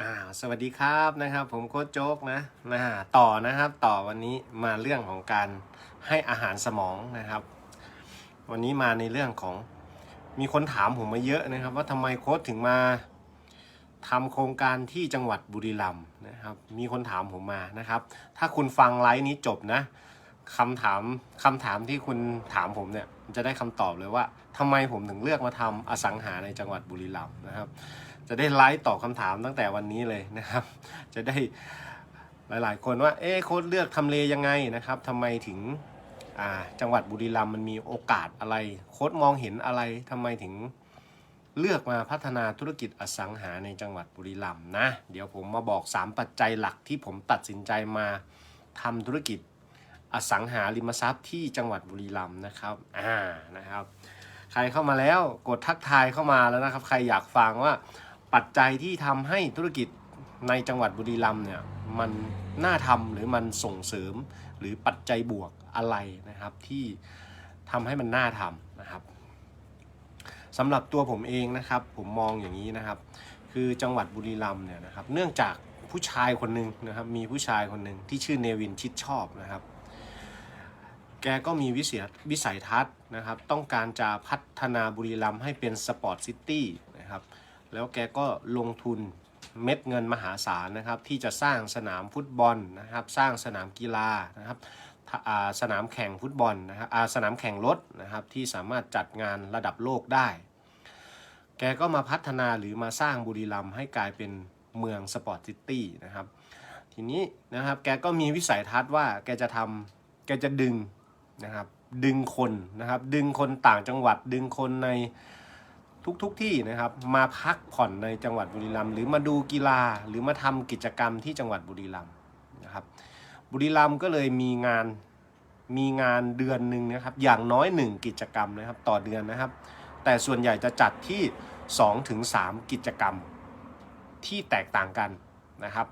อ่าสวัสดีครับนะครับ ผมโค้ชโจ๊กนะนะต่อนะครับต่อวันนี้มาเรื่องของการให้อาหารสมองนะครับ วันนี้มาในเรื่องของมีคนถามผมมาเยอะนะครับ ว่าทำไมโค้ชถึงมาทำโครงการที่จังหวัดบุรีรัมย์นะครับ มีคนถามผมมานะครับ ถ้าคุณฟังไลฟ์นี้จบนะคำถามคำถามที่คุณถามผมเนี่ยจะได้คำตอบเลยว่าทำไมผมถึงเลือกมาทำอสังหาในจังหวัดบุรีรัมย์นะครับ จะได้ไลฟ์ตอบคำถามตั้งแต่วันนี้เลยนะครับ จะได้หลาย ๆ คนว่า เอ๊โค้ดเลือกทำเลยังไงนะครับทำไมถึงอ่าจังหวัดบุรีรัมย์มันมีโอกาสอะไร โค้ดมองเห็นอะไรทำไมถึงเลือกมาพัฒนาธุรกิจอสังหาในจังหวัดบุรีรัมย์นะ เดี๋ยวผมมาบอก 3 ปัจจัยหลักที่ผมตัดสินใจมาทำธุรกิจอสังหาริมทรัพย์ที่จังหวัดบุรีรัมย์นะครับอ่านะครับ ใครเข้ามาแล้วกดทักทายเข้ามาแล้วนะครับ ใครอยากฟังว่า ปัจจัยที่ทำให้ธุรกิจในจังหวัดบุรีรัมย์เนี่ยมันน่าทำหรือมันส่งเสริมหรือปัจจัยบวกอะไรนะครับที่ทำให้มันน่าทำนะครับสำหรับตัวผมเองนะครับผมมองอย่างนี้นะครับ คือจังหวัดบุรีรัมย์เนี่ยนะครับเนื่องจากผู้ชายคนหนึ่งนะครับมีผู้ชายคนหนึ่งที่ชื่อเนวินชิดชอบนะครับแกก็มีวิสัยวิสัยทัศน์นะครับ ต้องการจะพัฒนาบุรีรัมย์ให้เป็นสปอร์ตซิตี้นะครับ แล้วแกก็ลงทุนเม็ดเงินมหาศาลนะครับ ที่จะสร้างสนามฟุตบอลนะครับ สร้างสนามกีฬานะครับสนามแข่งฟุตบอลนะครับสนามแข่งรถนะครับที่สามารถจัดงานระดับโลกได้ แกก็มาพัฒนาหรือมาสร้างบุรีรัมย์ให้กลายเป็นเมืองสปอร์ตซิตี้นะครับ ทีนี้นะครับแกก็มีวิสัยทัศน์ว่าแกจะทำแกจะดึงนะครับดึงคนนะครับดึงคนต่างจังหวัดดึงคนใน ทุกๆทที่นะครับ มาพักผ่อนในจังหวัดบุรีรัมย์หรือมาดูกีฬาหรือมาทำกิจกรรมที่จังหวัดบุรีรัมย์นะครับ บุรีรัมย์ก็เลยมีงานมีงานเดือนหนึ่งนะครับ อย่างน้อย 1 กิจกรรมนะครับ ต่อเดือนนะครับ แต่ส่วนใหญ่จะจัดที่2-3ถึง3กิจกรรมที่แตกต่างกันนะครับ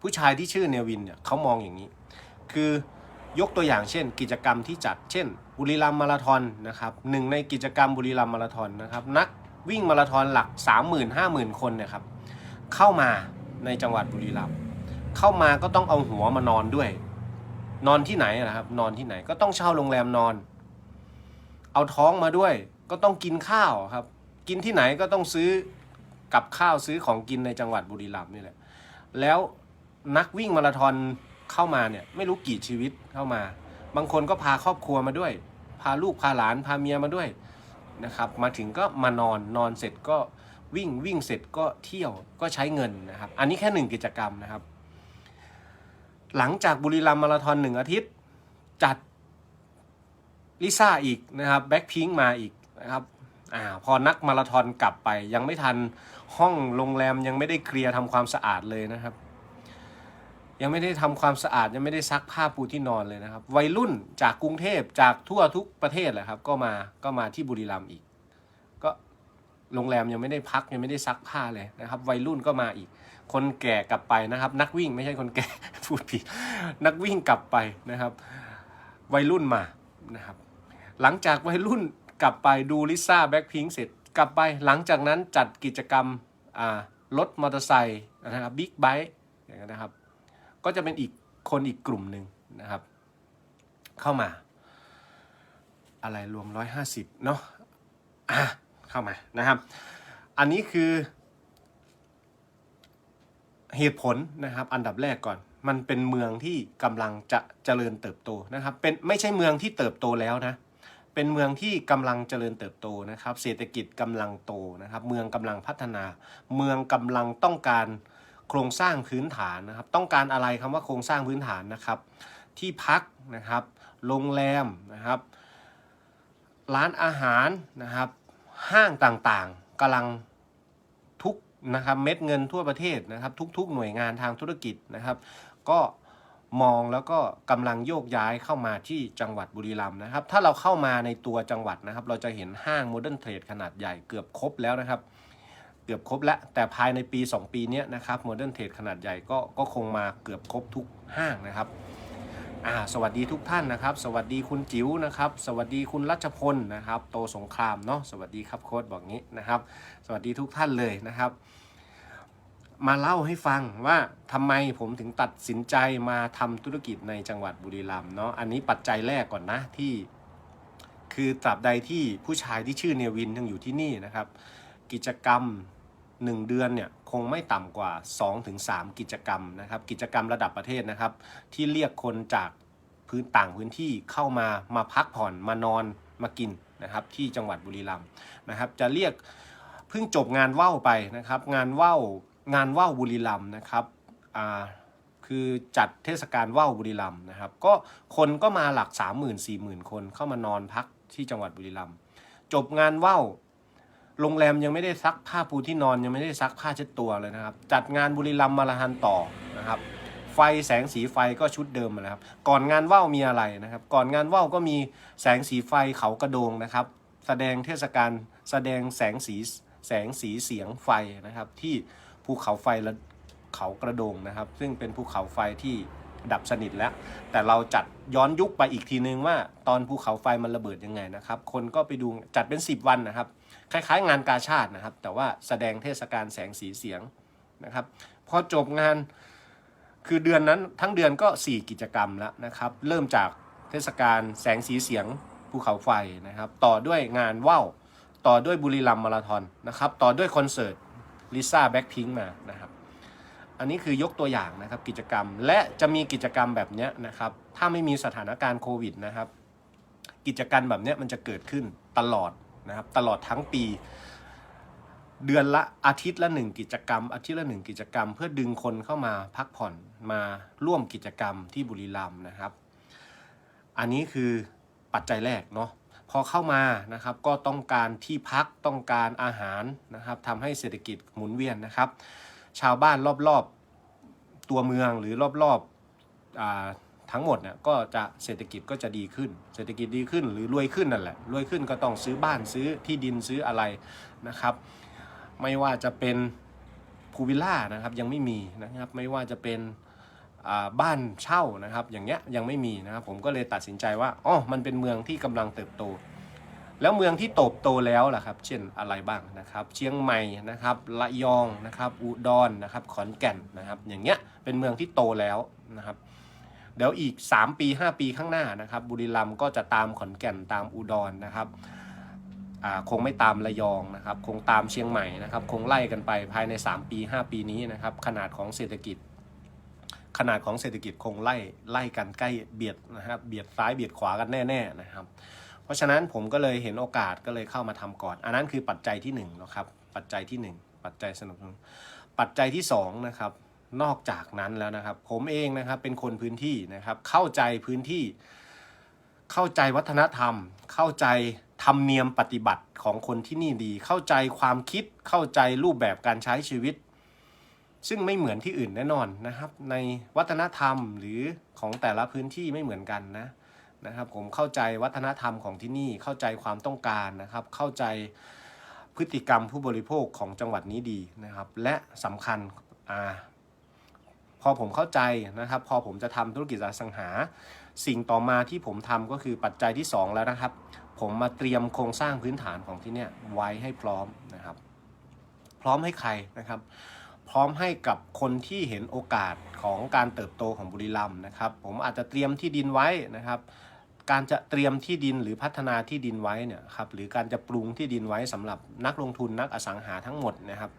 ผู้ชายที่ชื่อเนวินเนี่ยเขามองอย่างนี้ คือยกตัวอย่างเช่น กิจกรรมที่จัดเช่น บุรีรัมย์มาราธอนนะครับหนึ่งในกิจกรรมบุรีรัมย์มาราธอนนะครับนักวิ่งมาราธอนหลัก 30,000 50,000 คนเนี่ยครับเข้ามาในจังหวัดบุรีรัมย์เข้ามาก็ต้องเอาหัวมานอนด้วย นอนที่ไหนนะครับ นอนที่ไหนก็ต้องเช่าโรงแรมนอน เอาท้องมาด้วย ก็ต้องกินข้าวครับ กินที่ไหนก็ต้องซื้อกับข้าวซื้อของกินในจังหวัดบุรีรัมย์นี่แหละแล้วนักวิ่งมาราธอนเข้ามาเนี่ยไม่รู้กี่ชีวิตเข้ามา บางคนก็พาครอบครัวมาด้วย พาลูกพาหลานพาเมียมาด้วยนะครับ มาถึงก็มานอนนอนเสร็จก็วิ่งวิ่งเสร็จก็เที่ยวก็ใช้เงินนะครับ อันนี้แค่หนึ่งกิจกรรมนะครับ หลังจากบุรีรัมย์มาราธอนหนึ่งอาทิตย์จัดลิซ่าอีกนะครับแบ็คพิงมาอีกนะครับอ่าพอนักมาราธอนกลับไปยังไม่ทันห้องโรงแรมยังไม่ได้เคลียร์ทำความสะอาดเลยนะครับ ยังไม่ได้ทำความสะอาดยังไม่ได้ซักผ้าปูที่นอนเลยนะครับ วัยรุ่นจากกรุงเทพจากทั่วทุกประเทศแหละครับ ก็มาก็มาที่บุรีรัมย์อีก ก็โรงแรมยังไม่ได้พักยังไม่ได้ซักผ้าเลยนะครับ วัยรุ่นก็มาอีก คนแก่กลับไปนะครับ นักวิ่งไม่ใช่คนแก่พูดผิดนักวิ่งกลับไปนะครับ วัยรุ่นมานะครับ หลังจากวัยรุ่นกลับไปดูลิซ่าแบ็คพิงเสร็จกลับไปหลังจากนั้นจัดกิจกรรมรถมอเตอร์ไซค์นะครับบิ๊กไบค์อย่างนั้นนะครับ ก็จะเป็นอีกคนอีกกลุ่มหนึ่งนะครับ เข้ามา อะไรรวมร้อยห้าสิบเนาะอะเข้ามานะครับ อันนี้คือ เหตุผลนะครับ อันดับแรกก่อน มันเป็นเมืองที่กำลังจะเจริญเติบโตนะครับ เป็นไม่ใช่เมืองที่เติบโตแล้วนะเป็นเมืองที่กำลังเจริญเติบโตนะครับ เศรษฐกิจกำลังโตนะครับ เมืองกำลังพัฒนา เมืองกำลังต้องการ โครงสร้างพื้นฐานนะครับ ต้องการอะไรคำว่าโครงสร้างพื้นฐานนะครับ ที่พักนะครับโรงแรมนะครับ ร้านอาหารนะครับ ห้างต่างๆกำลังทุกนะครับเม็ดเงินทั่วประเทศนะครับ ทุก ๆ หน่วยงานทางธุรกิจนะครับ ก็มองแล้วก็กำลังโยกย้ายเข้ามาที่จังหวัดบุรีรัมย์นะครับ ถ้าเราเข้ามาในตัวจังหวัดนะครับ เราจะเห็นห้างโมเดิร์นเทรดขนาดใหญ่เกือบครบแล้วนะครับ เกือบครบแล้ว แต่ภายในปี 2 ปีนี้นะครับโมเดิร์นเทรดขนาดใหญ่ก็ก็คงมาเกือบครบทุกห้างนะครับอ่าสวัสดีทุกท่านนะครับ สวัสดีคุณจิ๋วนะครับ สวัสดีคุณรัชพลนะครับ โตสงครามเนาะสวัสดีครับโค้ดบอกงี้นะครับ สวัสดีทุกท่านเลยนะครับ มาเล่าให้ฟังว่าทำไมผมถึงตัดสินใจมาทำธุรกิจในจังหวัดบุรีรัมย์เนาะอันนี้ปัจจัยแรกก่อนนะที่ คือตราบใดที่ผู้ชายที่ชื่อเนวินยังอยู่ที่นี่นะครับ กิจกรรม 1 เดือนเนี่ยคงไม่ต่ำกว่า 2-3 กิจกรรมนะครับ กิจกรรมระดับประเทศนะครับ ที่เรียกคนจากพื้นต่างพื้นที่เข้ามามาพักผ่อนมานอนมากินนะครับที่จังหวัดบุรีรัมย์นะครับ จะเรียกเพิ่งจบงานว่าวไปนะครับ งานว่าวงานว่าวบุรีรัมย์นะครับอ่าคือจัดเทศกาลว่าวบุรีรัมย์นะครับ ก็คนก็มาหลัก 3 0 0 0 0 4 0 0 0 0 คนเข้ามานอนพักที่จังหวัดบุรีรัมย์จบงานว่าว โรงแรมยังไม่ได้ซักผ้าปูที่นอนยังไม่ได้ซักผ้าเช็ดตัวเลยนะครับ จัดงานบุรีรัมมาราธอนต่อนะครับ ไฟแสงสีไฟก็ชุดเดิมมาแล้วครับ ก่อนงานว่าวมีอะไรนะครับ ก่อนงานว่าวก็มีแสงสีไฟเขากระโดงนะครับ แสดงเทศกาลแสดงแสงสีแสงสีเสียงไฟนะครับ ที่ภูเขาไฟและเขากระโดงนะครับ ซึ่งเป็นภูเขาไฟที่ ดับสนิทแล้ว แต่เราจัดย้อนยุคไปอีกทีนึงว่า ตอนภูเขาไฟมันระเบิดยังไงนะครับ คนก็ไปดูจัดเป็น 10 วันนะครับ คล้ายๆ งานกาชาตินะครับ แต่ว่าแสดงเทศกาลแสงสีเสียงนะครับพอจบงานคือเดือนนั้นทั้งเดือนก็ 4 กิจกรรมแล้วนะครับ เริ่มจากเทศกาลแสงสีเสียงภูเขาไฟนะครับ ต่อด้วยงานว่าวต่อด้วยบุรีรัมย์มาราธอนนะครับ ต่อด้วยคอนเสิร์ตลิซ่าแบ็คพิงมานะครับ อันนี้คือยกตัวอย่างนะครับกิจกรรมและจะมีกิจกรรมแบบนี้นะครับ ถ้าไม่มีสถานการณ์โควิดนะครับ กิจกรรมแบบนี้มันจะเกิดขึ้นตลอดนะครับ ตลอดทั้งปี เดือนละอาทิตย์ละหนึ่งกิจกรรม อาทิตย์ละหนึ่งกิจกรรม เพื่อดึงคนเข้ามาพักผ่อนมาร่วมกิจกรรมที่บุรีรัมย์นะครับ อันนี้คือปัจจัยแรกเนาะพอเข้ามานะครับก็ต้องการที่พักต้องการอาหารนะครับทำให้เศรษฐกิจหมุนเวียนนะครับ ชาวบ้านรอบๆตัวเมืองหรือรอบๆอ่าทั้งหมดเนี่ยก็จะเศรษฐกิจก็จะดีขึ้น เศรษฐกิจดีขึ้นหรือรวยขึ้นนั่นแหละรวยขึ้นก็ต้องซื้อบ้านซื้อที่ดินซื้ออะไรนะครับ ไม่ว่าจะเป็นพูวิลล่านะครับยังไม่มีนะครับไม่ว่าจะเป็นบ้านเช่านะครับอย่างเงี้ยยังไม่มีนะครับผมก็เลยตัดสินใจว่าอ๋อมันเป็นเมืองที่กำลังเติบโต แล้วเมืองที่โตบโตแล้วล่ะครับ เช่นอะไรบ้างนะครับ เชียงใหม่นะครับระยองนะครับ อุดรนะครับ ขอนแก่นนะครับ อย่างเงี้ยเป็นเมืองที่โตแล้วนะครับ เดี๋ยวอีก 3 ปี 5 ปีข้างหน้านะครับ บุรีรัมย์ก็จะตามขอนแก่นตามอุดรนะครับคงไม่ตามระยองนะครับ คงตามเชียงใหม่นะครับ คงไล่กันไปภายใน 3 ปี 5 ปีนี้นะครับ ขนาดของเศรษฐกิจ ขนาดของเศรษฐกิจคงไล่ไล่กันใกล้เบียดนะครับ เบียดซ้ายเบียดขวากันแน่ ๆนะครับ เพราะฉะนั้นผมก็เลยเห็นโอกาสก็เลยเข้ามาทำก่อน อันนั้นคือปัจจัยที่1นงนะครับปัจจัยที่ 1 ปัจจัยสนับสนุนปัจจัยที่2นะครับนอกจากนั้นแล้วนะครับ ผมเองนะครับเป็นคนพื้นที่นะครับ เข้าใจพื้นที่ เข้าใจวัฒนธรรม เข้าใจธรรมเนียมปฏิบัติของคนที่นี่ดี เข้าใจความคิดเข้าใจรูปแบบการใช้ชีวิต ซึ่งไม่เหมือนที่อื่นแน่นอนนะครับ ในวัฒนธรรมหรือของแต่ละพื้นที่ไม่เหมือนกันนะ นะครับผมเข้าใจวัฒนธรรมของที่นี่เข้าใจความต้องการนะครับ เข้าใจพฤติกรรมผู้บริโภคของจังหวัดนี้ดีนะครับ และสำคัญอ่าพอผมเข้าใจนะครับ พอผมจะทำธุรกิจอสังหา สิ่งต่อมาที่ผมทำก็คือปัจจัยที่ 2 แล้วนะครับ ผมมาเตรียมโครงสร้างพื้นฐานของที่เนี่ยไว้ให้พร้อมนะครับ พร้อมให้ใครนะครับ พร้อมให้กับคนที่เห็นโอกาสของการเติบโตของบุรีรัมย์นะครับ ผมอาจจะเตรียมที่ดินไว้นะครับ การจะเตรียมที่ดินหรือพัฒนาที่ดินไว้เนี่ยครับหรือการจะปรุงที่ดินไว้สำหรับนักลงทุนนักอสังหาทั้งหมดนะครับ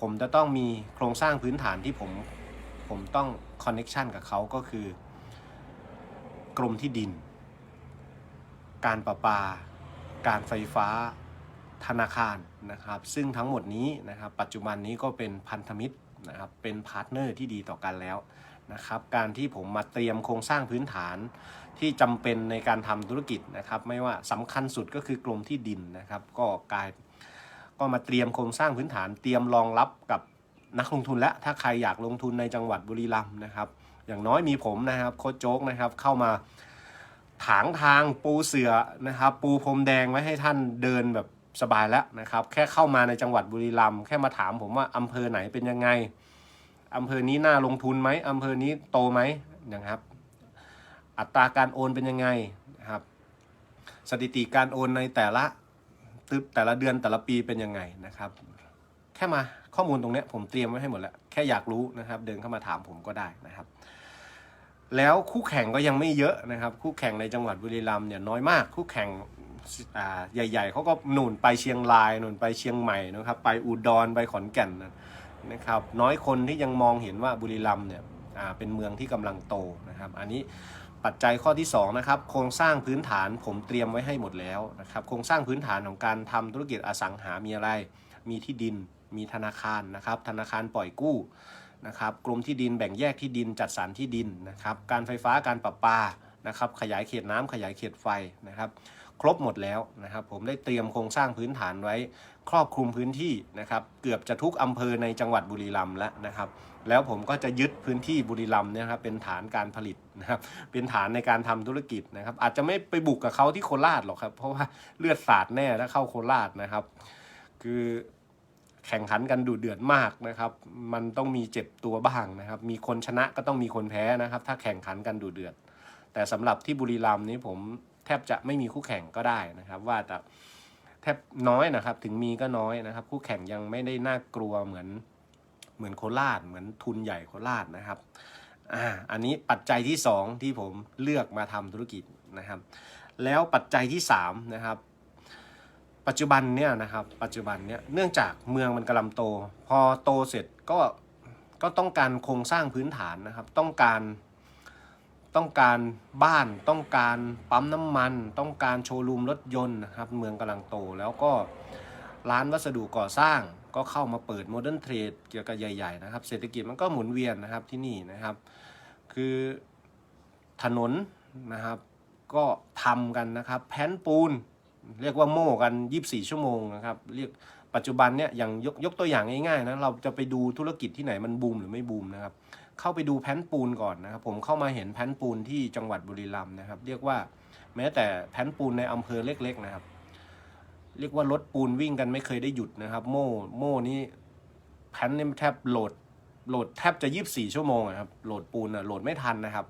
ผมจะต้องมีโครงสร้างพื้นฐานที่ผมผมต้องคอนเน็ชันกับเขาก็คือกรมที่ดิน การประปา การไฟฟ้า ธนาคารนะครับ ซึ่งทั้งหมดนี้นะครับ ปัจจุบันนี้ก็เป็นพันธมิตรนะครับ เป็นพาร์ทเนอร์ที่ดีต่อกันแล้ว นะครับการที่ผมมาเตรียมโครงสร้างพื้นฐานที่จำเป็นในการทำธุรกิจนะครับ ไม่ว่าสำคัญสุดก็คือกรมที่ดินนะครับ ก็กลายก็มาเตรียมโครงสร้างพื้นฐาน เตรียมรองรับกับนักลงทุนและถ้าใครอยากลงทุนในจังหวัดบุรีรัมย์นะครับ อย่างน้อยมีผมนะครับโค้ชโจ๊กนะครับเข้ามาถางทางปูเสือนะครับ ปูพรมแดงไว้ให้ท่านเดินแบบสบายแล้วนะครับ แค่เข้ามาในจังหวัดบุรีรัมย์แค่มาถามผมว่าอำเภอไหนเป็นยังไง อำเภอนี้น่าลงทุนไหมอำเภอนี้โตไหมนะครับ อัตราการโอนเป็นยังไงนะครับ สถิติการโอนในแต่ละตึบแต่ละเดือนแต่ละปีเป็นยังไงนะครับ แค่มาข้อมูลตรงนี้ผมเตรียมไว้ให้หมดแล้ว แค่อยากรู้นะครับ เดินเข้ามาถามผมก็ได้นะครับ แล้วคู่แข่งก็ยังไม่เยอะนะครับ คู่แข่งในจังหวัดบุรีรัมย์เนี่ยน้อยมาก คู่แข่งใหญ่ ๆเขาก็หนุนไปเชียงรายหนุนไปเชียงใหม่นะครับ ไปอุดรไปขอนแก่น นะครับ น้อยคนที่ยังมองเห็นว่าบุรีรัมย์เนี่ยเป็นเมืองที่กำลังโตนะครับ อันนี้ปัจจัยข้อที่สองนะครับโครงสร้างพื้นฐานผมเตรียมไว้ให้หมดแล้วนะครับ โครงสร้างพื้นฐานของการทำธุรกิจอสังหามีอะไร มีที่ดิน มีธนาคารนะครับ ธนาคารปล่อยกู้นะครับกรมที่ดินแบ่งแยกที่ดินจัดสรรที่ดินนะครับ การไฟฟ้าการประปานะครับ ขยายเขตน้ำขยายเขตไฟนะครับ ครบหมดแล้วนะครับ ผมได้เตรียมโครงสร้างพื้นฐานไว้ ครอบคลุมพื้นที่นะครับ เกือบจะทุกอำเภอในจังหวัดบุรีรัมย์แล้วนะครับ แล้วผมก็จะยึดพื้นที่บุรีรัมย์เนี่ยนะครับเป็นฐานการผลิตนะครับ เป็นฐานในการทำธุรกิจนะครับ อาจจะไม่ไปบุกกับเขาที่โคราชหรอกครับ เพราะว่าเลือดสาดแน่ถ้าเข้าโคราชนะครับ คือแข่งขันกันดุเดือดมากนะครับ มันต้องมีเจ็บตัวบ้างนะครับ มีคนชนะก็ต้องมีคนแพ้นะครับ ถ้าแข่งขันกันดุเดือด แต่สำหรับที่บุรีรัมย์นี้ผม แทบจะไม่มีคู่แข่งก็ได้นะครับ ว่าแต่แทบน้อยนะครับ ถึงมีก็น้อยนะครับ คู่แข่งยังไม่ได้น่ากลัวเหมือนเหมือนโคราชเหมือนทุนใหญ่โคราชนะครับอ่าอันนี้ปัจจัยที่สองที่ผมเลือกมาทำธุรกิจนะครับ แล้วปัจจัยที่สามนะครับปัจจุบันเนี่ยนะครับปัจจุบันเนี่ยเนื่องจากเมืองมันกำลังโต พอโตเสร็จก็ก็ต้องการโครงสร้างพื้นฐานนะครับ ต้องการ ต้องการบ้านต้องการปั๊มน้ำมัน ต้องการโชว์รูมรถยนต์นะครับเมืองกำลังโต แล้วก็ร้านวัสดุก่อสร้างก็เข้ามาเปิดโมเดิร์นเทรดเกี่ยวกับใหญ่ๆนะครับ เศรษฐกิจมันก็หมุนเวียนนะครับที่นี่นะครับ คือถนนนะครับก็ทำกันนะครับ แผ่นปูน เรียกว่าโม่กัน 24 ชั่วโมงนะครับเรียกปัจจุบันเนี่ยอย่างยกยกตัวอย่างง่ายๆนะเราจะไปดูธุรกิจที่ไหนมันบูมหรือไม่บูมนะครับ เข้าไปดูแผ่นปูนก่อนนะครับ ผมเข้ามาเห็นแผ่นปูนที่จังหวัดบุรีรัมย์นะครับ เรียกว่าแม้แต่แผ่นปูนในอำเภอเล็ก ๆ นะครับ เรียกว่ารถปูนวิ่งกันไม่เคยได้หยุดนะครับ โม่โม่นี้แผ่นนี่แทบโหลดโหลดแทบจะ24ชั่วโมงอะครับโหลดปูนอะโหลดไม่ทันนะครับ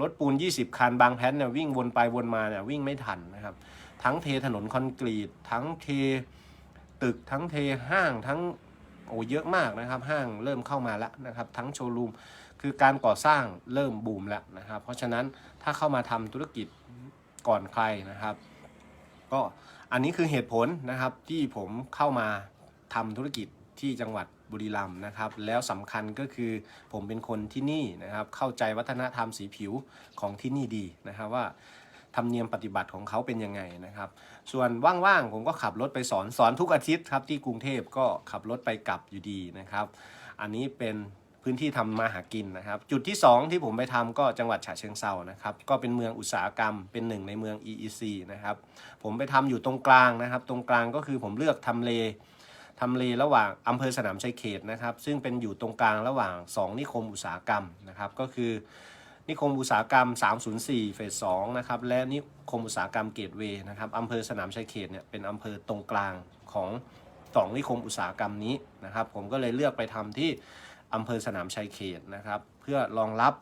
รถปูน 20 คัน บางแผ่นเนี่ยวิ่งวนไปวนมาเนี่ยวิ่งไม่ทันนะครับ ทั้งเทถนนคอนกรีต ทั้งเทตึกทั้งเทห้างทั้ง โอ้เยอะมากนะครับ ห้างเริ่มเข้ามาแล้วนะครับทั้งโชว์รูมคือการก่อสร้างเริ่มบูมแล้วนะครับ เพราะฉะนั้นถ้าเข้ามาทำธุรกิจก่อนใครนะครับ ก็อันนี้คือเหตุผลนะครับที่ผมเข้ามาทำธุรกิจที่จังหวัดบุรีรัมย์นะครับ แล้วสำคัญก็คือผมเป็นคนที่นี่นะครับ เข้าใจวัฒนธรรมสีผิวของที่นี่ดีนะครับว่า ธรรมเนียมปฏิบัติของเขาเป็นยังไงนะครับ ส่วนว่างๆผมก็ขับรถไปสอนสอนทุกอาทิตย์ครับที่กรุงเทพก็ขับรถไปกลับอยู่ดีนะครับ อันนี้เป็นพื้นที่ทำมาหากินนะครับ จุดที่ 2 ที่ผมไปทำก็จังหวัดฉะเชิงเซานะครับ ก็เป็นเมืองอุตสาหกรรม เป็นหนึ่งในเมือง EEC นะครับ ผมไปทำอยู่ตรงกลางนะครับ ตรงกลางก็คือผมเลือกทำเลทำเลระหว่างอำเภอสนามชัยเขตนะครับ ซึ่งเป็นอยู่ตรงกลางระหว่าง 2 นิคมอุตสาหกรรมนะครับ ก็คือ นิคมอุตสาหกรรม 304 เฟส2นะครับ และนิคมอุตสาหกรรมเกตเวย์นะครับอำเภอสนามชัยเขตเนี่ยเป็นอำเภอตรงกลางของสองนิคมอุตสาหกรรมนี้นะครับ ผมก็เลยเลือกไปทำที่อำเภอสนามชัยเขตนะครับ เพื่อรองรับ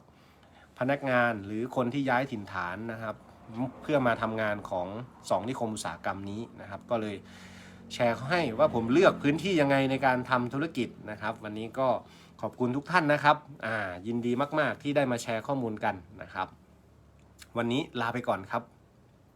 พนักงานหรือคนที่ย้ายถิ่นฐานนะครับ เพื่อมาทำงานของสองนิคมอุตสาหกรรมนี้นะครับ ก็เลยแชร์ให้ว่าผมเลือกพื้นที่ยังไงในการทำธุรกิจนะครับ วันนี้ก็ ขอบคุณทุกท่านนะครับอ่ายินดีมาก ๆ ที่ได้มาแชร์ข้อมูลกันนะครับ วันนี้ลาไปก่อนครับ